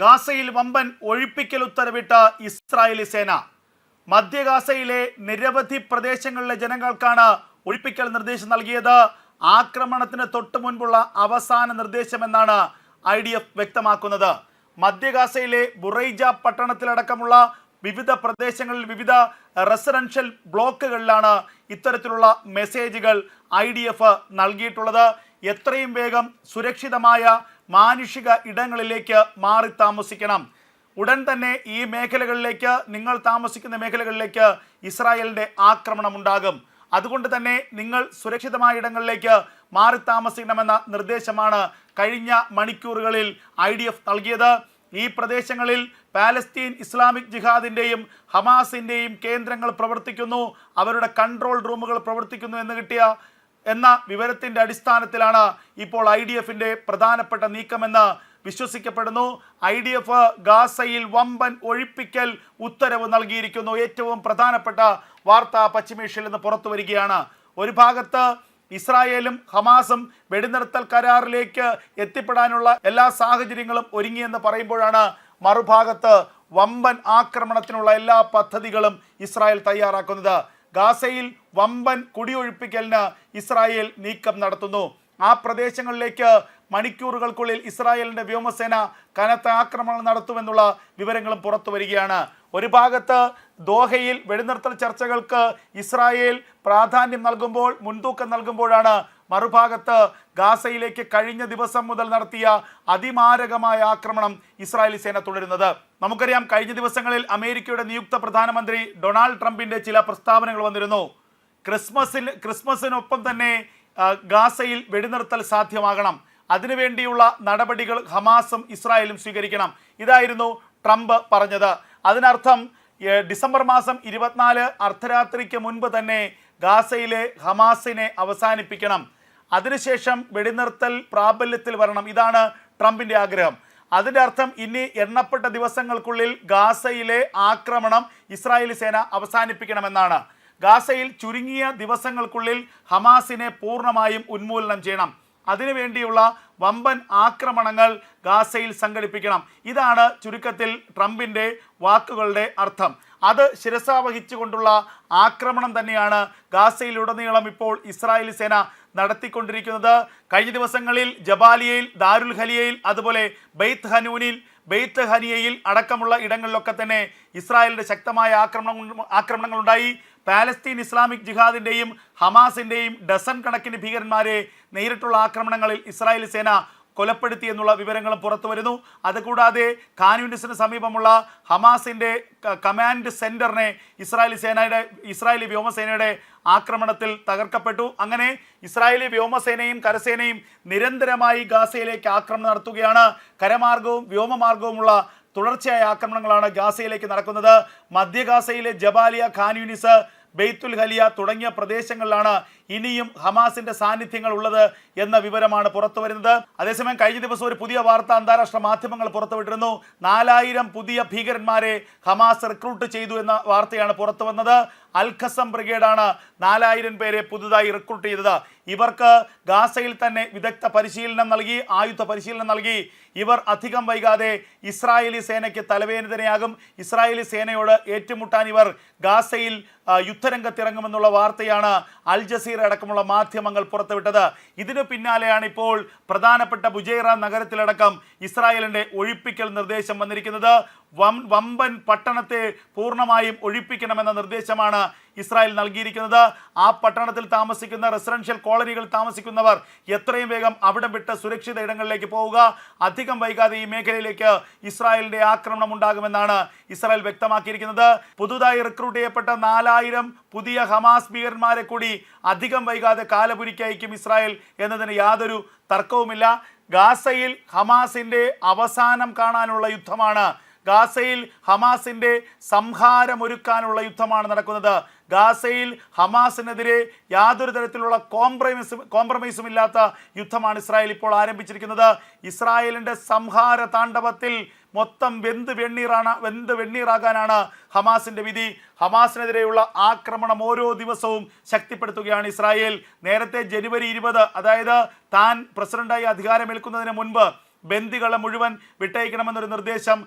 ഗാസയിൽ വമ്പൻ ഒഴിപ്പിക്കൽ ഉത്തരവിട്ട ഇസ്രായേലി സേന. മധ്യ ഗാസയിലെ നിരവധി പ്രദേശങ്ങളിലെ ജനങ്ങൾക്കാണ് ഒഴിപ്പിക്കൽ നിർദ്ദേശം നൽകിയത്. ആക്രമണത്തിന് തൊട്ടു മുൻപുള്ള അവസാന നിർദ്ദേശമെന്നാണ് ഐ ഡി എഫ് വ്യക്തമാക്കുന്നത്. മധ്യ ഗാസയിലെ ബുറൈജ പട്ടണത്തിലടക്കമുള്ള വിവിധ പ്രദേശങ്ങളിൽ വിവിധ റെസിഡൻഷ്യൽ ബ്ലോക്കുകളിലാണ് ഇത്തരത്തിലുള്ള മെസ്സേജുകൾ ഐ ഡി എഫ് നൽകിയിട്ടുള്ളത്. എത്രയും വേഗം സുരക്ഷിതമായ മാനുഷിക ഇടങ്ങളിലേക്ക് മാറി താമസിക്കണം. ഉടൻ തന്നെ ഈ മേഖലകളിലേക്ക് നിങ്ങൾ താമസിക്കുന്ന മേഖലകളിലേക്ക് ഇസ്രായേലിന്റെ ആക്രമണം ഉണ്ടാകും അതുകൊണ്ട് തന്നെ നിങ്ങൾ സുരക്ഷിതമായ ഇടങ്ങളിലേക്ക് മാറി താമസിക്കണമെന്ന നിർദ്ദേശമാണ് കഴിഞ്ഞ മണിക്കൂറുകളിൽ ഐ ഡി എഫ് നൽകിയത്. ഈ പ്രദേശങ്ങളിൽ പാലസ്തീൻ ഇസ്ലാമിക് ജിഹാദിന്റെയും ഹമാസിന്റെയും കേന്ദ്രങ്ങൾ പ്രവർത്തിക്കുന്നു. അവരുടെ കൺട്രോൾ റൂമുകൾ പ്രവർത്തിക്കുന്നു എന്ന് കിട്ടിയ എന്ന വിവരത്തിന്റെ അടിസ്ഥാനത്തിലാണ് ഇപ്പോൾ ഐ ഡി എഫിന്റെ പ്രധാനപ്പെട്ട നീക്കമെന്ന് വിശ്വസിക്കപ്പെടുന്നു. ഐ ഡി എഫ് ഗാസയിൽ വമ്പൻ ഒഴിപ്പിക്കൽ ഉത്തരവ് നൽകിയിരിക്കുന്നു. ഏറ്റവും പ്രധാനപ്പെട്ട വാർത്ത പശ്ചിമേഷ്യയിൽ നിന്ന് പുറത്തു വരികയാണ്. ഒരു ഭാഗത്ത് ഇസ്രായേലും ഹമാസും വെടിനിർത്തൽ കരാറിലേക്ക് എത്തിപ്പെടാനുള്ള എല്ലാ സാഹചര്യങ്ങളും ഒരുങ്ങിയെന്ന് പറയുമ്പോഴാണ് മറുഭാഗത്ത് വമ്പൻ ആക്രമണത്തിനുള്ള എല്ലാ പദ്ധതികളും ഇസ്രായേൽ തയ്യാറാക്കുന്നത്. ഗാസയിൽ വമ്പൻ കുടിയൊഴിപ്പിക്കലിന് ഇസ്രായേൽ നീക്കം നടത്തുന്നു. ആ പ്രദേശങ്ങളിലേക്ക് മണിക്കൂറുകൾക്കുള്ളിൽ ഇസ്രായേലിന്റെ വ്യോമസേന കനത്ത ആക്രമണം നടത്തുമെന്നുള്ള വിവരങ്ങളും പുറത്തു വരികയാണ്. ഒരു ഭാഗത്ത് ദോഹയിൽ വെടിനിർത്തൽ ചർച്ചകൾക്ക് ഇസ്രായേൽ പ്രാധാന്യം നൽകുമ്പോൾ മുൻതൂക്കം നൽകുമ്പോഴാണ് മറുഭാഗത്ത് ഗാസയിലേക്ക് കഴിഞ്ഞ ദിവസം മുതൽ നടത്തിയ അതിമാരകമായ ആക്രമണം ഇസ്രായേലി സേന തുടരുന്നത്. നമുക്കറിയാം കഴിഞ്ഞ ദിവസങ്ങളിൽ അമേരിക്കയുടെ നിയുക്ത പ്രധാനമന്ത്രി ഡൊണാൾഡ് ട്രംപിന്റെ ചില പ്രസ്താവനകൾ വന്നിരുന്നു. ക്രിസ്മസിൽ ക്രിസ്മസിനൊപ്പം തന്നെ ഗാസയിൽ വെടിനിർത്തൽ സാധ്യമാകണം. അതിനുവേണ്ടിയുള്ള നടപടികൾ ഹമാസും ഇസ്രായേലും സ്വീകരിക്കണം. ഇതായിരുന്നു ട്രംപ് പറഞ്ഞത്. അതിനർത്ഥം ഡിസംബർ മാസം ഇരുപത്തിനാല് അർദ്ധരാത്രിക്ക് മുൻപ് തന്നെ ഗാസയിലെ ഹമാസിനെ അവസാനിപ്പിക്കണം. അതിനുശേഷം വെടിനിർത്തൽ പ്രാബല്യത്തിൽ വരണം. ഇതാണ് ട്രംപിന്റെ ആഗ്രഹം. അതിന്റെ അർത്ഥം ഇനി എണ്ണപ്പെട്ട ദിവസങ്ങൾക്കുള്ളിൽ ഗാസയിലെ ആക്രമണം ഇസ്രായേലി സേന അവസാനിപ്പിക്കണമെന്നാണ്. ഗാസയിൽ ചുരുങ്ങിയ ദിവസങ്ങൾക്കുള്ളിൽ ഹമാസിനെ പൂർണമായും ഉന്മൂലനം ചെയ്യണം. അതിനുവേണ്ടിയുള്ള വമ്പൻ ആക്രമണങ്ങൾ ഗാസയിൽ സംഘടിപ്പിക്കണം. ഇതാണ് ചുരുക്കത്തിൽ ട്രംപിന്റെ വാക്കുകളുടെ അർത്ഥം. അത് ശിരസാവഹിച്ചുകൊണ്ടുള്ള ആക്രമണം തന്നെയാണ് ഗാസയിലുടനീളം ഇപ്പോൾ ഇസ്രായേലി സേന നടത്തിക്കൊണ്ടിരിക്കുന്നത്. കഴിഞ്ഞ ദിവസങ്ങളിൽ ജബാലിയയിൽ ദാരുൽ ഹലിയയിൽ അതുപോലെ ബെയ്ത്ത് ഹനൂനിൽ ബെയ്ത്ത് ഹനിയയിൽ അടക്കമുള്ള ഇടങ്ങളിലൊക്കെ തന്നെ ഇസ്രായേലിന്റെ ശക്തമായ ആക്രമണം ആക്രമണങ്ങളുണ്ടായി. പാലസ്തീൻ ഇസ്ലാമിക് ജിഹാദിന്റെയും ഹമാസിന്റെയും ഡസൺ കണക്കിന് ഭീകരന്മാരെ നേരിട്ടുള്ള ആക്രമണങ്ങളിൽ ഇസ്രായേൽ സേന കൊലപ്പെടുത്തി എന്നുള്ള വിവരങ്ങളും പുറത്തു വരുന്നു. അതുകൂടാതെ ഖാൻയൂണിസിന് സമീപമുള്ള ഹമാസിന്റെ കമാൻഡ് സെന്ററിനെ ഇസ്രായേലി സേനയുടെ ഇസ്രായേലി വ്യോമസേനയുടെ ആക്രമണത്തിൽ തകർക്കപ്പെട്ടു. അങ്ങനെ ഇസ്രായേലി വ്യോമസേനയും കരസേനയും നിരന്തരമായി ഗാസയിലേക്ക് ആക്രമണം നടത്തുകയാണ്. കരമാർഗവും വ്യോമമാർഗവുമുള്ള തുടർച്ചയായ ആക്രമണങ്ങളാണ് ഗാസയിലേക്ക് നടക്കുന്നത്. മധ്യ ഗാസയിലെ ജബാലിയ ഖാൻ യൂനിസ് ബെയ്ത്തുൽ ഖലിയ തുടങ്ങിയ പ്രദേശങ്ങളിലാണ് ഇനിയും ഹമാസിന്റെ സാന്നിധ്യങ്ങൾ ഉള്ളത് എന്ന വിവരമാണ് പുറത്തു വരുന്നത്. അതേസമയം കഴിഞ്ഞ ദിവസം ഒരു പുതിയ വാർത്ത അന്താരാഷ്ട്ര മാധ്യമങ്ങൾ പുറത്തുവിട്ടിരുന്നു. നാലായിരം പുതിയ ഭീകരന്മാരെ ഹമാസ് റിക്രൂട്ട് ചെയ്തു എന്ന വാർത്തയാണ് പുറത്തു വന്നത്. അൽ ഖസം ബ്രിഗേഡാണ് നാലായിരം പേരെ പുതുതായി റിക്രൂട്ട് ചെയ്തത്. ഇവർക്ക് ഗാസയിൽ തന്നെ വിദഗ്ധ പരിശീലനം നൽകി ആയുധ പരിശീലനം നൽകി. ഇവർ അധികം വൈകാതെ ഇസ്രായേലി സേനയ്ക്ക് തലവേദനയാകും. ഇസ്രായേലി സേനയോട് ഏറ്റുമുട്ടാൻ ഇവർ ഗാസയിൽ യുദ്ധരംഗത്തിറങ്ങുമെന്നുള്ള വാർത്തയാണ് അൽ ജസീർ അടക്കമുള്ള മാധ്യമങ്ങൾ പുറത്തുവിട്ടത്. ഇതിനു പിന്നാലെയാണ് ഇപ്പോൾ പ്രധാനപ്പെട്ട ബുജൈറ നഗരത്തിലടക്കം ഇസ്രായേലിന്റെ ഒഴിപ്പിക്കൽ നിർദ്ദേശം വന്നിരിക്കുന്നത്. വം വമ്പൻ പട്ടണത്തെ പൂർണമായും ഒഴിപ്പിക്കണമെന്ന നിർദ്ദേശമാണ് ഇസ്രായേൽ നൽകിയിരിക്കുന്നത്. ആ പട്ടണത്തിൽ താമസിക്കുന്ന റെസിഡൻഷ്യൽ കോളനികളിൽ താമസിക്കുന്നവർ എത്രയും വേഗം അവിടം വിട്ട് സുരക്ഷിത ഇടങ്ങളിലേക്ക് പോവുക. അധികം വൈകാതെ ഈ മേഖലയിലേക്ക് ഇസ്രായേലിന്റെ ആക്രമണം ഉണ്ടാകുമെന്നാണ് ഇസ്രായേൽ വ്യക്തമാക്കിയിരിക്കുന്നത്. പുതുതായി റിക്രൂട്ട് ചെയ്യപ്പെട്ട നാലായിരം പുതിയ ഹമാസ് ഭീകരന്മാരെ കൂടി അധികം വൈകാതെ കാലപുരിക്ക് അയക്കും ഇസ്രായേൽ എന്നതിന് യാതൊരു തർക്കവുമില്ല. ഗാസയിൽ ഹമാസിന്റെ അവസാനം കാണാനുള്ള യുദ്ധമാണ് ഗാസയിൽ ഹമാസിന്റെ സംഹാരമൊരുക്കാനുള്ള യുദ്ധമാണ് നടക്കുന്നത്. ഗാസയിൽ ഹമാസിനെതിരെ യാതൊരു തരത്തിലുള്ള കോംപ്രമൈസും കോംപ്രമൈസും ഇല്ലാത്ത യുദ്ധമാണ് ഇസ്രായേൽ ഇപ്പോൾ ആരംഭിച്ചിരിക്കുന്നത്. ഇസ്രായേലിന്റെ സംഹാര താണ്ഡവത്തിൽ മൊത്തം വെന്ത് വെണ്ണീറാണ് വെന്ത് വെണ്ണീറാകാനാണ് ഹമാസിന്റെ വിധി. ഹമാസിനെതിരെയുള്ള ആക്രമണം ഓരോ ദിവസവും ശക്തിപ്പെടുത്തുകയാണ് ഇസ്രായേൽ. നേരത്തെ ജനുവരി ഇരുപത് അതായത് താൻ പ്രസിഡന്റായി അധികാരമേൽക്കുന്നതിന് മുൻപ് ബന്ദികളെ മുഴുവൻ വിട്ടയക്കണമെന്നൊരു നിർദ്ദേശം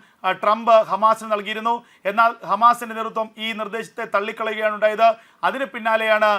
ട്രംപ് ഹമാസിന് നൽകിയിരുന്നു. എന്നാൽ ഹമാസിന്റെ നേതൃത്വം ഈ നിർദ്ദേശത്തെ തള്ളിക്കളയുകയാണ് ഉണ്ടായത് അതിന് പിന്നാലെയാണ്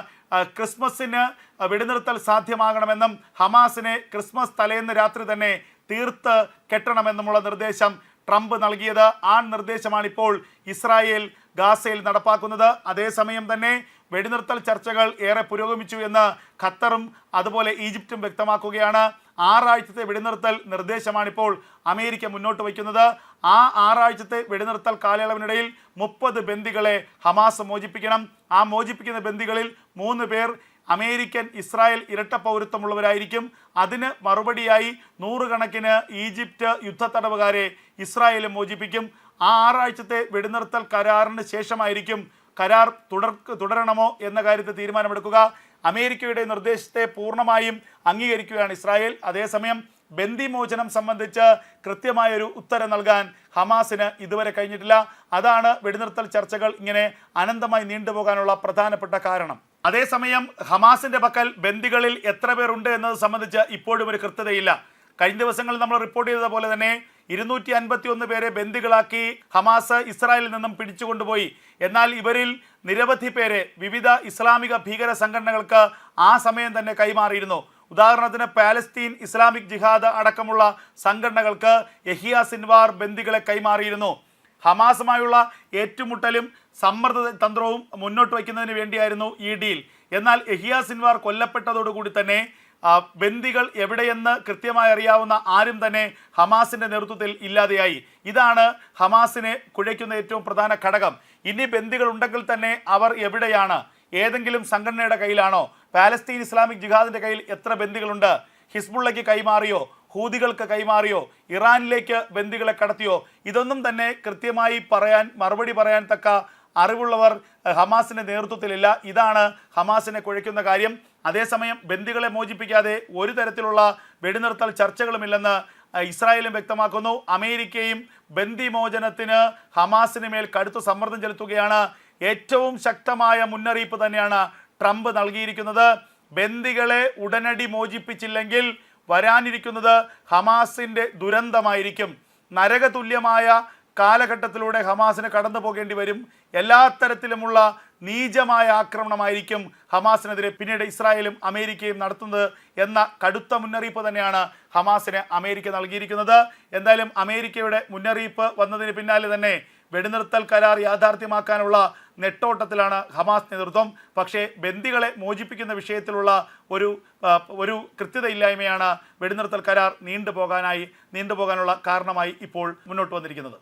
ക്രിസ്മസിന് വെടിനിർത്തൽ സാധ്യമാകണമെന്നും ഹമാസിനെ ക്രിസ്മസ് തലേന്ന് രാത്രി തന്നെ തീർത്ത് കെട്ടണമെന്നുമുള്ള നിർദ്ദേശം ട്രംപ് നൽകിയത്. ആ നിർദ്ദേശമാണ് ഇപ്പോൾ ഇസ്രായേൽ ഗാസയിൽ നടപ്പാക്കുന്നത്. അതേസമയം തന്നെ വെടിനിർത്തൽ ചർച്ചകൾ ഏറെ പുരോഗമിച്ചു എന്ന് ഖത്തറും അതുപോലെ ഈജിപ്തും വ്യക്തമാക്കുകയാണ്. ആറാഴ്ചത്തെ വെടിനിർത്തൽ നിർദ്ദേശമാണിപ്പോൾ അമേരിക്ക മുന്നോട്ട് വയ്ക്കുന്നത്. ആ ആറാഴ്ചത്തെ വെടിനിർത്തൽ കാലയളവിനിടയിൽ മുപ്പത് ബന്ദികളെ ഹമാസ് മോചിപ്പിക്കണം. ആ മോചിപ്പിക്കുന്ന ബന്ദികളിൽ മൂന്ന് പേർ അമേരിക്കൻ ഇസ്രായേൽ ഇരട്ട പൗരത്വമുള്ളവരായിരിക്കും. അതിന് മറുപടിയായി നൂറുകണക്കിന് ഈജിപ്റ്റ് യുദ്ധ തടവുകാരെ ഇസ്രായേൽ മോചിപ്പിക്കും. ആ ആറാഴ്ചത്തെ വെടിനിർത്തൽ കരാറിന് ശേഷമായിരിക്കും കരാർ തുടർ തുടരണമോ എന്ന കാര്യത്തിൽ തീരുമാനമെടുക്കുക. അമേരിക്കയുടെ നിർദ്ദേശത്തെ പൂർണമായും അംഗീകരിക്കുകയാണ് ഇസ്രായേൽ. അതേസമയം ബന്ദിമോചനം സംബന്ധിച്ച് കൃത്യമായൊരു ഉത്തരം നൽകാൻ ഹമാസിന് ഇതുവരെ കഴിഞ്ഞിട്ടില്ല. അതാണ് വെടിനിർത്തൽ ചർച്ചകൾ ഇങ്ങനെ അനന്തമായി നീണ്ടുപോകാനുള്ള പ്രധാനപ്പെട്ട കാരണം. അതേസമയം ഹമാസിന്റെ പക്കൽ ബന്ദികളിൽ എത്ര പേരുണ്ട് എന്നത് സംബന്ധിച്ച് ഇപ്പോഴും ഒരു കൃത്യതയില്ല. കഴിഞ്ഞ ദിവസങ്ങളിൽ നമ്മൾ റിപ്പോർട്ട് ചെയ്തതുപോലെ തന്നെ ഇരുന്നൂറ്റി അൻപത്തി ഒന്ന് പേരെ ബന്ദികളാക്കി ഹമാസ് ഇസ്രായേലിൽ നിന്നും പിടിച്ചുകൊണ്ടുപോയി. എന്നാൽ ഇവരിൽ നിരവധി പേരെ വിവിധ ഇസ്ലാമിക ഭീകര സംഘടനകൾക്ക് ആ സമയം തന്നെ കൈമാറിയിരുന്നു. ഉദാഹരണത്തിന് പാലസ്തീൻ ഇസ്ലാമിക് ജിഹാദ് അടക്കമുള്ള സംഘടനകൾക്ക് യഹിയ സിൻവാർ ബന്ദികളെ കൈമാറിയിരുന്നു. ഹമാസുമായുള്ള ഏറ്റുമുട്ടലും സമ്മർദ്ദ തന്ത്രവും മുന്നോട്ട് വയ്ക്കുന്നതിന് വേണ്ടിയായിരുന്നു ഈ ഡീൽ. എന്നാൽ യഹിയ സിൻവാർ കൊല്ലപ്പെട്ടതോടുകൂടി തന്നെ ബന്ദികൾ എവിടെയെന്ന് കൃത്യമായി അറിയാവുന്ന ആരും തന്നെ ഹമാസിന്റെ നേതൃത്വത്തിൽ ഇല്ലാതെയായി. ഇതാണ് ഹമാസിനെ കുഴയ്ക്കുന്ന ഏറ്റവും പ്രധാന ഘടകം. ഇനി ബന്ദികൾ ഉണ്ടെങ്കിൽ തന്നെ അവർ എവിടെയാണ്? ഏതെങ്കിലും സംഘടനയുടെ കയ്യിലാണോ? പാലസ്തീൻ ഇസ്ലാമിക് ജിഹാദിന്റെ കയ്യിൽ എത്ര ബന്ദികളുണ്ട്? ഹിസ്ബുള്ളയ്ക്ക് കൈമാറിയോ? ഹൂതികൾക്ക് കൈമാറിയോ? ഇറാനിലേക്ക് ബന്ദികളെ കടത്തിയോ? ഇതൊന്നും തന്നെ കൃത്യമായി പറയാൻ മറുപടി പറയാൻ തക്ക അറിവുള്ളവർ ഹമാസിന്റെ നേതൃത്വത്തിലില്ല. ഇതാണ് ഹമാസിനെ കുഴയ്ക്കുന്ന കാര്യം. അതേസമയം ബന്ദികളെ മോചിപ്പിക്കാതെ ഒരു തരത്തിലുള്ള വെടിനിർത്തൽ ചർച്ചകളുമില്ലെന്ന് ഇസ്രായേലും വ്യക്തമാക്കുന്നു. അമേരിക്കയും ബന്ദി മോചനത്തിന് ഹമാസിന് മേൽ കടുത്ത സമ്മർദ്ദം ചെലുത്തുകയാണ്. ഏറ്റവും ശക്തമായ മുന്നറിയിപ്പ് തന്നെയാണ് ട്രംപ് നൽകിയിരിക്കുന്നത്. ബന്ദികളെ ഉടനടി മോചിപ്പിച്ചില്ലെങ്കിൽ വരാനിരിക്കുന്നത് ഹമാസിന്റെ ദുരന്തമായിരിക്കും. നരകതുല്യമായ കാലഘട്ടത്തിലൂടെ ഹമാസിന് കടന്നു പോകേണ്ടി വരും. എല്ലാ തരത്തിലുമുള്ള നീചമായ ആക്രമണമായിരിക്കും ഹമാസിനെതിരെ പിന്നീട് ഇസ്രായേലും അമേരിക്കയും നടത്തുന്നത് എന്ന കടുത്ത മുന്നറിയിപ്പ് തന്നെയാണ് ഹമാസിന് അമേരിക്ക നൽകിയിരിക്കുന്നത്. എന്തായാലും അമേരിക്കയുടെ മുന്നറിയിപ്പ് വന്നതിന് പിന്നാലെ തന്നെ വെടിനിർത്തൽ കരാർ യാഥാർത്ഥ്യമാക്കാനുള്ള നെട്ടോട്ടത്തിലാണ് ഹമാസ് നേതൃത്വം. പക്ഷേ ബന്ദികളെ മോചിപ്പിക്കുന്ന വിഷയത്തിലുള്ള ഒരു ഒരു കൃത്യതയില്ലായ്മയാണ് വെടിനിർത്തൽ കരാർ നീണ്ടുപോകാനായി നീണ്ടുപോകാനുള്ള കാരണമായി ഇപ്പോൾ മുന്നോട്ട് വന്നിരിക്കുന്നത്.